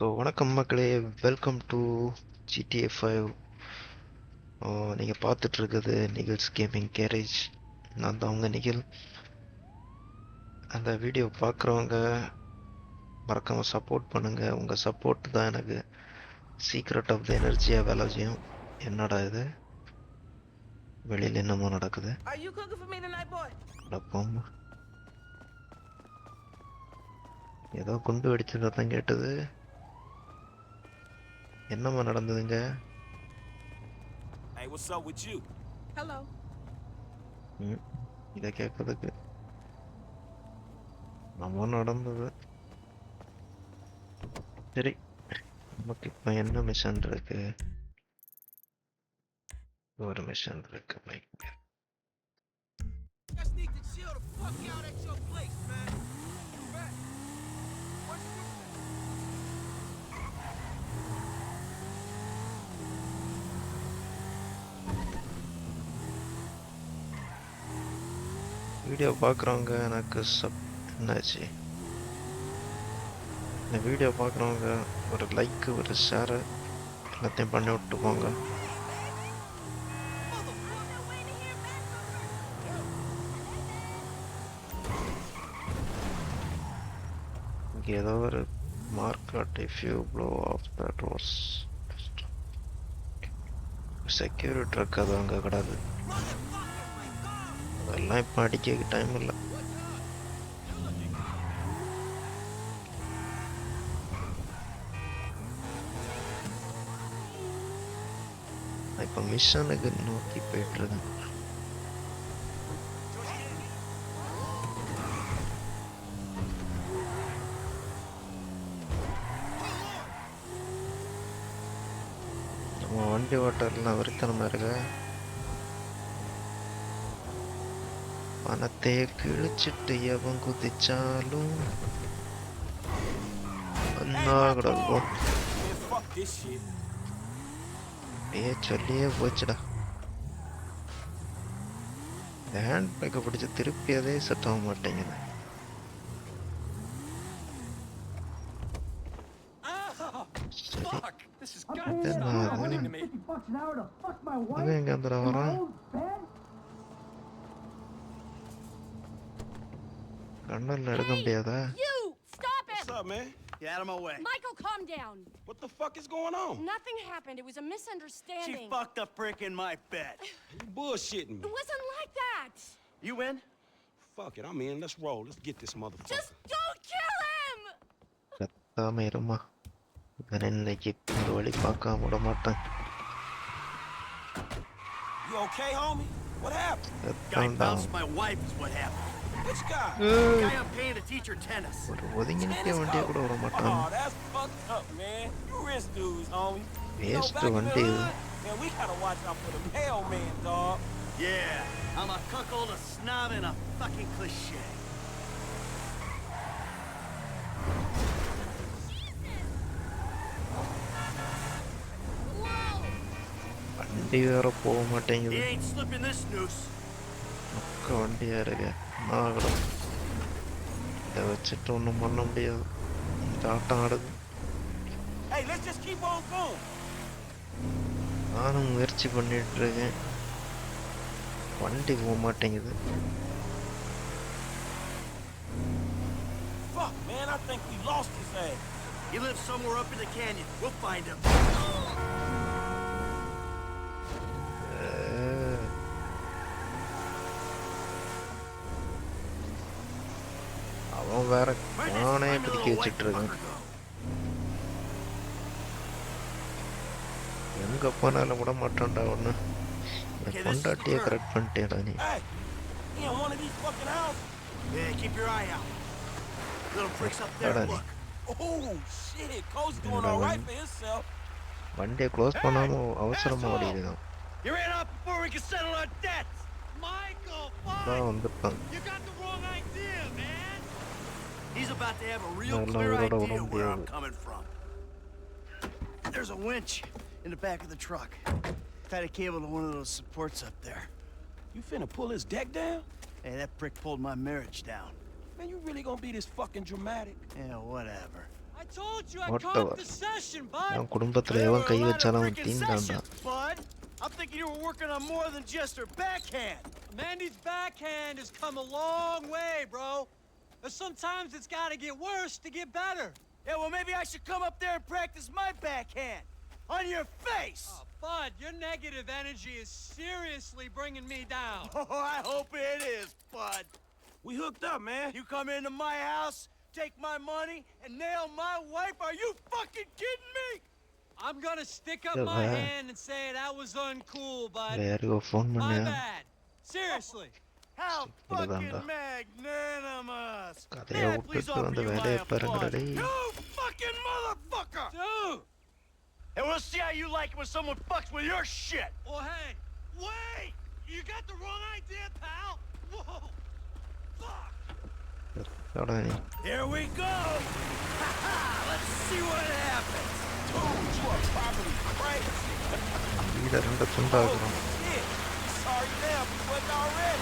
So வணக்கம் மக்களே welcome to GTA five நீங்கள் பார்த்துட்டு இருக்குது நிகில்ஸ் கேமிங் கேரேஜ் நான் தான் உங்கள் நிகில் அந்த வீடியோ பார்க்குறவங்க மறக்காமல் சப்போர்ட் பண்ணுங்கள் உங்கள் சப்போர்ட் தான் எனக்கு சீக்ரெட் ஆஃப் த எனர்ஜியாக வேலை செய்யும். என்னடா இது? வெளியில் என்னமோ நடக்குது? நடப்போம் ஏதோ குண்டு வெடிச்சதை தான் கேட்டது. என்னம்மா நடந்ததுங்க? Hey, what's up with you? Hello. ம் இதை கேட்கறதுக்கு நம்ம நடந்தது. சரி நமக்கு இப்போ என்ன மிஷன் இருக்கு? ஒரு மிஷன் இருக்கு bike Just need to chill the fuck out at your place, video பார்க்குறவங்க எனக்கு சப் என்னாச்சு? இந்த வீடியோ பார்க்குறவங்க ஒரு லைக்கு ஒரு ஷேரு எல்லாத்தையும் பண்ணி விட்டு போங்க. இங்கே ஏதோ ஒரு market if you blow off the rose security truck அது அங்கே கிடாது அதெல்லாம் இப்போ அடிக்க டைம் இல்லை இப்போ மிஷனுக்கு நோக்கி போயிட்டு இருக்கேன் நம்ம வண்டி ஓட்டர்லாம் வெறித்தனமா இருக்க பணத்தை கிழிச்சிட்டு எவன் குதிச்சாலும் கூடாது ப்ரோ ஏ சொல்லியே போச்சுடா. ஹேண்ட் பேக்கை பிடிச்சி திருப்பி அதே செட் ஆக மாட்டேங்குது எங்க வந்துடா வரான். கண்ணல்ல எடுக்க முடியாதா You! Stop What's him! up, man? Get out of my way. Michael, calm down. What the fuck is going on? Nothing happened. It was a She misunderstanding. fucked a brick in my bed. You bullshitting It me. wasn't like that. You in? Fuck it, I'm in. Let's roll. Let's get this motherfucker. Just don't kill him! கத்தாம இருமா இவன் இன்னைக்கு இந்த வழி பார்க்காம விட மாட்டேன் You okay, homie? What happened? Guy கத்தாண்டா bounced my wife is what happened. Which guy? Guy I'm paying to teach her tennis. ஒரு ஒதுங்கி நிற்க வண்டியை கூட விட மாட்டான் Oh, that's fucked up, man. You rich dudes, homie. You know, Waste back in the வண்டி இது. hood, Man, we gotta watch out for the mailman, dog. Yeah, I'm a cuckold, a snob, and a fucking cliche. வண்டி வேற போக மாட்டேங்குது He ain't ஆகணும் இதை வச்சுட்டு ஒன்றும் பண்ண முடியாது இந்த ஆட்டம் ஆடுது. நானும் முயற்சி பண்ணிட்டு இருக்கேன் வண்டி போக மாட்டேங்குது Fuck, man, I think we lost his ass. He lives somewhere up in the canyon. We'll find him. வேற கானே பிடிக்க வச்சுட்டு இருக்கேன் எங்க போனாலும் விட மாட்டேன்டா ஒண்ணு. பொண்டாட்டியே கரெக்ட் பண்ணிட்டேடா நீ. வண்டியை க்ளோஸ் பண்ணாம அவசரமா ஓடிடுதான் தான் He's about to have a real No, no, clear we don't idea wanna where be I'm able- coming from. There's a winch in the back of the truck. Tied a cable to one of those supports up there. You finna pull his deck down? Hey, that prick pulled my marriage down. Man, you really gonna be this fucking dramatic? Yeah, whatever. I told you I Whatever. caught the session, bud. என் குடும்பத்துல There were எவன் a guy lot of வச்சாலும் அவன் freaking தீண்டான்டா sessions, bud. I'm thinking you were working on more than just her backhand. Mandy's backhand has come a long way, bro. Sometimes it's gotta get worse to get better. Yeah, well, maybe I should come up there and practice my backhand. On your face! Oh, Bud, your negative energy is seriously bringing me down. Oh, I hope it is, Bud. We hooked up, man. You come into my house, take my money, and nail my wife? Are you fucking kidding me? I'm gonna stick up my hand and say that was uncool, Bud. My bad. Seriously. How fucking magnanimous! May please offer you my applause? You fucking motherfucker! Dude! And we'll see how you like it when someone fucks with your shit! Well, hey, wait! You got the wrong idea, pal! Whoa! Fuck! Here we go! Ha ha! Let's see what happens! Dude, you are probably crazy! oh, shit! Sorry now, we wasn't!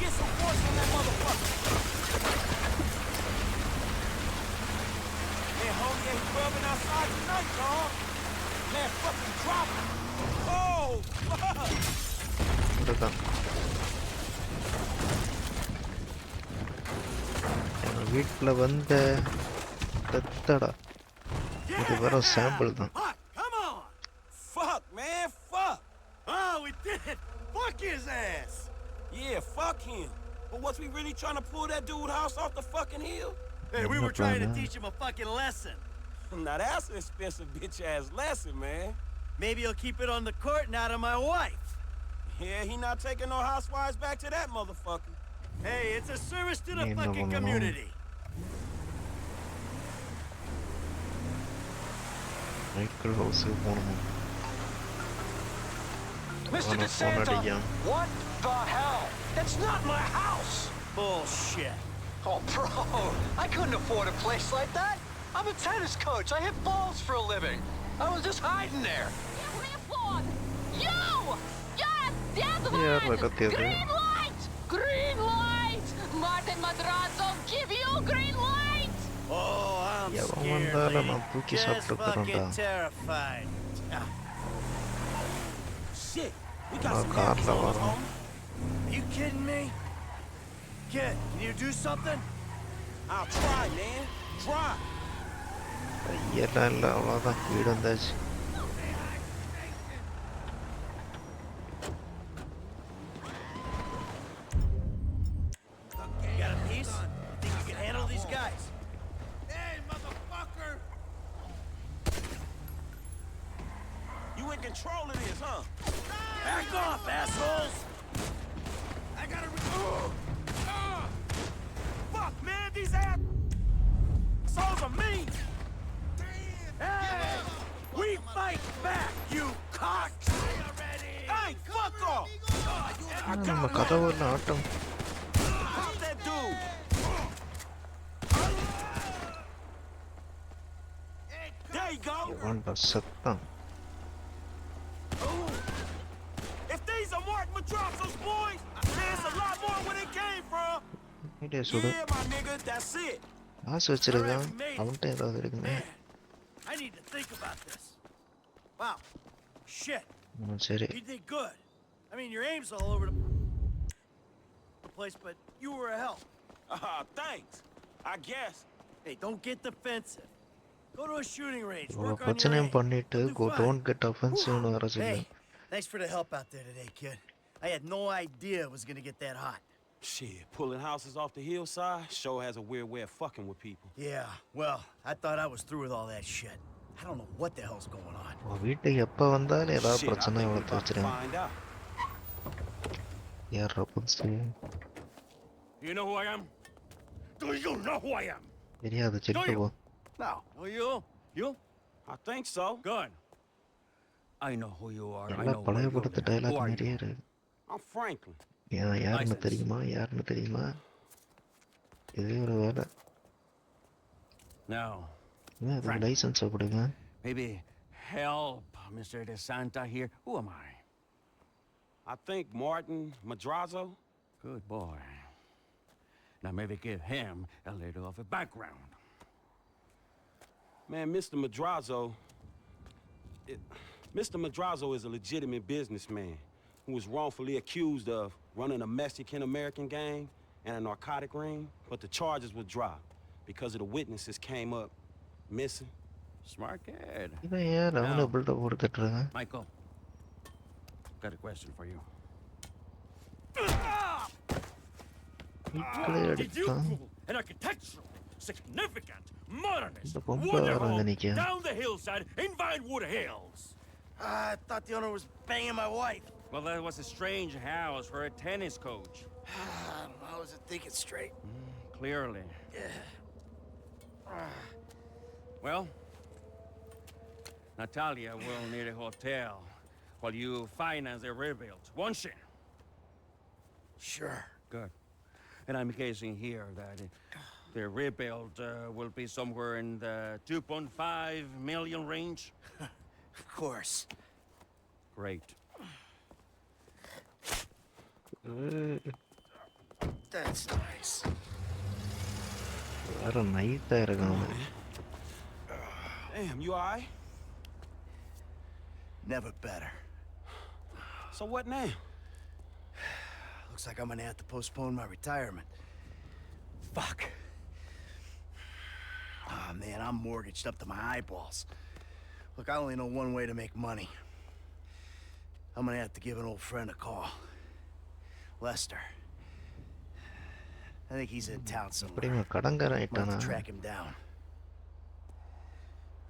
Get some force on that motherfucker. Man, homie ain't rubbing outside tonight, dog. Man, fucking drop it. Oh, fuck. இதுதான் எங்க வீட்டில் வந்த பெத்தடா இது வெறும் sample தான் Fuck! Fuck, man, fuck. Oh, we did it! Fuck his ass! Yeah, fuck him. But was we really trying to pull that dude house off the fucking hill? Hey, we were trying to teach him a fucking lesson. now that's an expensive bitch ass lesson, man. Maybe he'll keep it on the court and out of my wife. Yeah, he not taking no housewives back to that motherfucker. Hey, it's a service to the fucking community. Ain't could also. Mr. DeSanto, what the hell? That's not my house! Bullshit. Oh, bro, I couldn't afford a place like that. I'm a tennis coach. I hit balls for a living. I was just hiding there. You! You're a dead one! Green light! Green light! Martin Madrazo, give you green light! Oh, I'm scared. Ya vamos a andar a Mantuki Just fucking terrified. Ah. Makarna var mı? You kidding me? Kid, can you do something? Ah, I'll try, man. Try. Yerlerle olarak bir. where they came from. Video சுடு Yeah, my nigga, that's it. காசு வச்சிருக்கான் அவன்கிட்ட ஏதாவது இருக்குமே Man, place, but you were a help. Ah, thanks. I guess. Hey, don't get defensive. Go to a shooting range. இவ்வளோ Work on your பிரச்சனையும் aim. பண்ணிட்டு You'll do go fine. Don't get அஃபென்சிவ்னு வர சொல்லு Hey, thanks for the help out there today, kid. I had no idea it was gonna get that hot. Shit, pulling houses off the hillside sure has a weird way of fucking with people. Yeah, well, I thought I was through with all that shit. I don't know what the hell's going on. உன் வீட்டுக்கு எப்போ வந்தாலும் ஏதாவது Shit, I பிரச்சனை think we வளர்த்து about to வச்சிருக்கேன் find out. யார் புதுசு You know who I am? Do you know who I am? தெரியாது செட்டு போ No. Oh, you? You? I think so. Good. I know who you are. I எல்லாம் know பழைய where you படத்து live. Dialogue Who are you? மாதிரியே இருக்கு I'm Franklin. ஏன் யாருன்னு License. தெரியுமா யாருன்னு தெரியுமா இதே ஒரு வேலை No. ஏன் அதுக்கு Frank. லைசன்ஸ் கொடுங்க Maybe help, Mr. DeSanta here. Who am I? I think Martin Madrazo. Good boy. Now maybe give him a little of a background. Man, Mr. Madrazo, it, Mr. Madrazo is a legitimate businessman who was wrongfully accused of running a Mexican-American gang and a narcotic ring, but the charges were dropped because of the witnesses came up missing. Smart kid. Michael, Got a question for you. Ah, An architectural, significant, modernist Wonderful. down the hillside in Vinewood Hills? Ah, I thought the owner was banging my wife. Well, that was a strange house for a tennis coach. I wasn't thinking straight. Mm, clearly. Yeah. Ah. Well, Natalia will need a hotel while you finance the rebuild, won't she? Sure. Good. And I'm guessing here that uh, the rebuild uh, will be somewhere in the 2.5 million range. Of course. Great. That's nice. வேற நைட்டா இருக்கான் அவன். Damn, you alright? Never better. So what now? Looks like I'm gonna have to postpone my retirement. Fuck. Oh man, I'm mortgaged up to my eyeballs. Look, I only know one way to make money. I'm gonna have to give an old friend a call. Lester. I think he's in town இப்படி somewhere. இவன் கடங்காரன் I'm gonna ஆயிட்டானா have to track him down.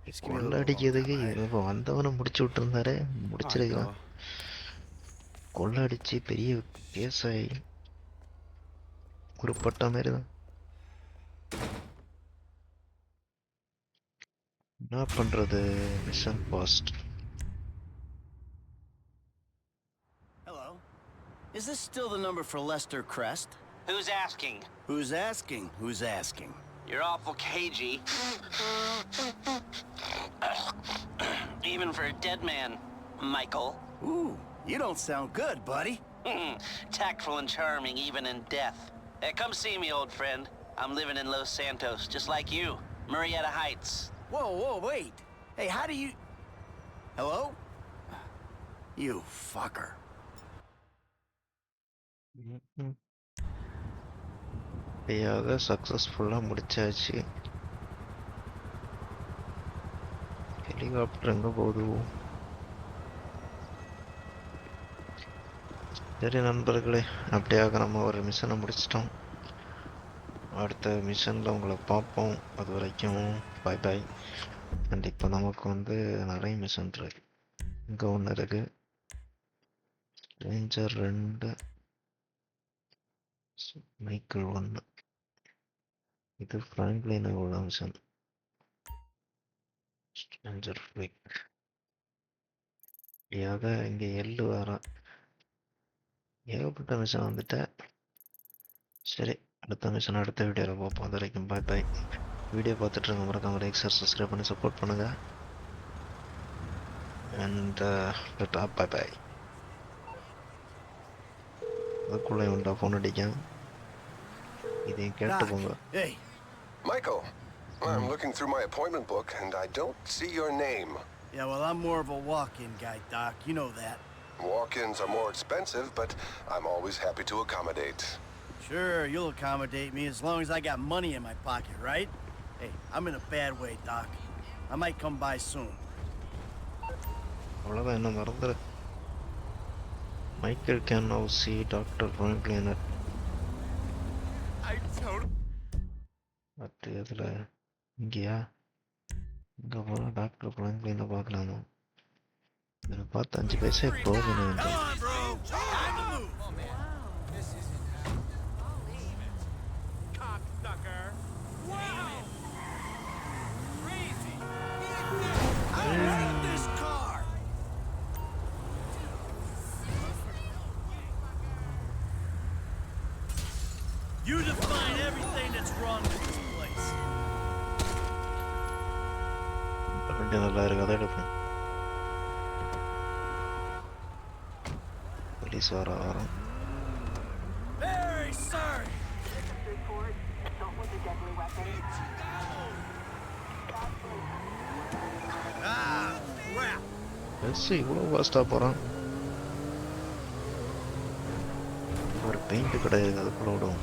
Just give me a கொள்ள little அடிக்கிறதுக்கு hold time, all right? இவன் வந்தவனை முடிச்சு விட்டுருந்தாரு முடிச்சிருக்கலாம் கொள்ள அடிச்சு பெரிய கேஸ் ஆகி குறிப்பிட்ட மாதிரி தான் என்ன பண்றது mission passed Hello. Is this still the number for Lester Crest? Who's asking? Who's asking? Who's asking? You're awful cagey. Even for a dead man, Michael. Ooh, you don't sound good, buddy. Tactful and charming even in death. Eh, come see me, old friend. I'm living in Los Santos, just like you. Marietta Heights. Whoa, whoa, wait. Hey, how do you... Hello? You fucker. இப்படியாக சக்ஸஸ்ஃபுல்லாக முடிச்சாச்சு helicopter எங்கே போகுது சரி நண்பர்களே அப்படியாக நம்ம ஒரு மிஷனை முடிச்சிட்டோம். அடுத்த மிஷனில் உங்களை பார்ப்போம். அது வரைக்கும் பாய் பாய் அண்ட் இப்போ நமக்கு வந்து நிறைய மிஷன் இருக்கு. இங்கே ஒன்று இருக்கு. ரேஞ்சர் ரெண்டு. மைக்கிள் ஒன்று இது ஃப்ராங்க்லின் உள்ள மிஷன் ஸ்ட்ரேஞ்சர் ஃபிளிக் இப்படியாக இங்கே எள்ளு வரேன் ஏகப்பட்ட மிஷன் வந்துட்ட சரி அடுத்த மிஷன் அடுத்த வீடியோவில் பார்ப்போம் அது வரைக்கும் பாய் பாய் வீடியோ பார்த்துட்டு இருங்க மறக்காம லைக் சார் சப்ஸ்கிரைப் பண்ணி சப்போர்ட் பண்ணுங்க அண்ட் பாய் பாய் அதுக்குள்ளே உண்டா ஃபோன் அடிக்கேன் இதையும் கேட்டு Doc. போங்க Hey, Michael, I'm looking through my appointment book and I don't see your name. yeah, well, I'm more of a walk-in guy, Doc. You know that. Walk ins are more expensive, but I'm always happy to accommodate. Sure, you'll accommodate me as long as I got money in my pocket, right? Hey, I'm in a bad way, Doc. I might come by soon. அவ்வளோதான் என்ன மறந்துடு Michael can now C doctor ஃப்ராங்க்லினர் I told மற்ற இதில் இங்கேயா இங்கே போனால் doctor ஃப்ராங்க்லினை பார்க்கலாமா இதில் பார்த்து அஞ்சு பைசா போகணும் என்று Come on, bro. Time to move. cocksucker. Wow! Crazy. I hate this car. You define everything that's wrong with this place. வண்டி நல்லா இருக்கு அதை எடுப்பேன் Ah, crap. பஸ் இவ்வளோ ஃபாஸ்ட்டாக போகிறான் ஒரு பெயிண்ட் கிடையாது அதுக்குள்ள விடும்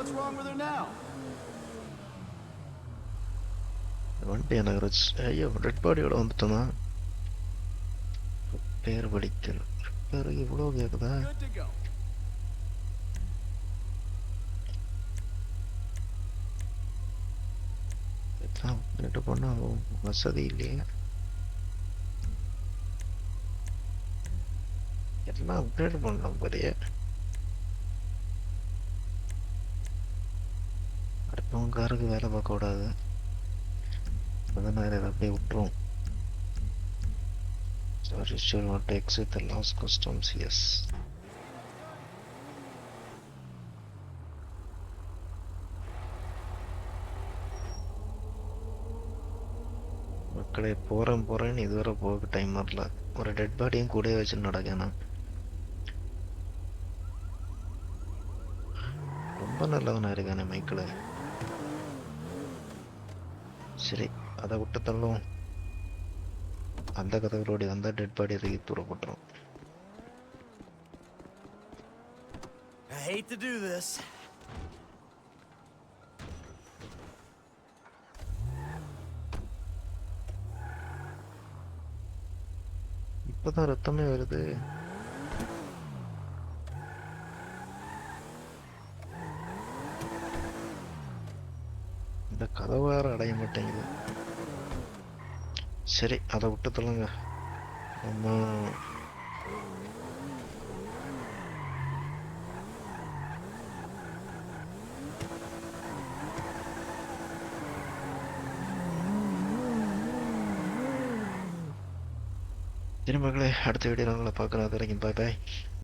What's wrong with her now? வண்டி எனக்கு ரச் ஐயோ ரெட் பாடியோட வந்துட்டோமா பேர் படிக்கல் பேர் இவ்வளோ கேட்குதா ரெண்டு பண்ண வசதி இல்லையே எல்லாம் அப்டேட் பண்ணலாம் பெரிய அவங்க காருக்கு வேலை பார்க்கக்கூடாது அதனால் இதை அப்படியே விட்டுரும். Sorry sure what to exit the loss customs yes மக்களே போகிறேன் போகிறேன்னு இதுவரை போக டைம் வரல. ஒரு டெட் பாடியும் கூட வச்சு நடக்கணும் ரொம்ப நல்லவனாக இருக்கானே மைக்கில் சரி அதை விட்டு தள்ளும் அந்த கதவுரோடி வந்தால் டெட் பாடி தூக்கி தூர போட்டுரும். I hate to do this. இப்பதான் ரத்தமே வருது இந்த கதவு வேற அடைய மாட்டேங்குது. சரி அதை விட்டு தள்ளுங்க. நம்ம சரி அடுத்த வீடியோ உங்களை பார்க்குறோம் அது வரைக்கும் பாய் பாய்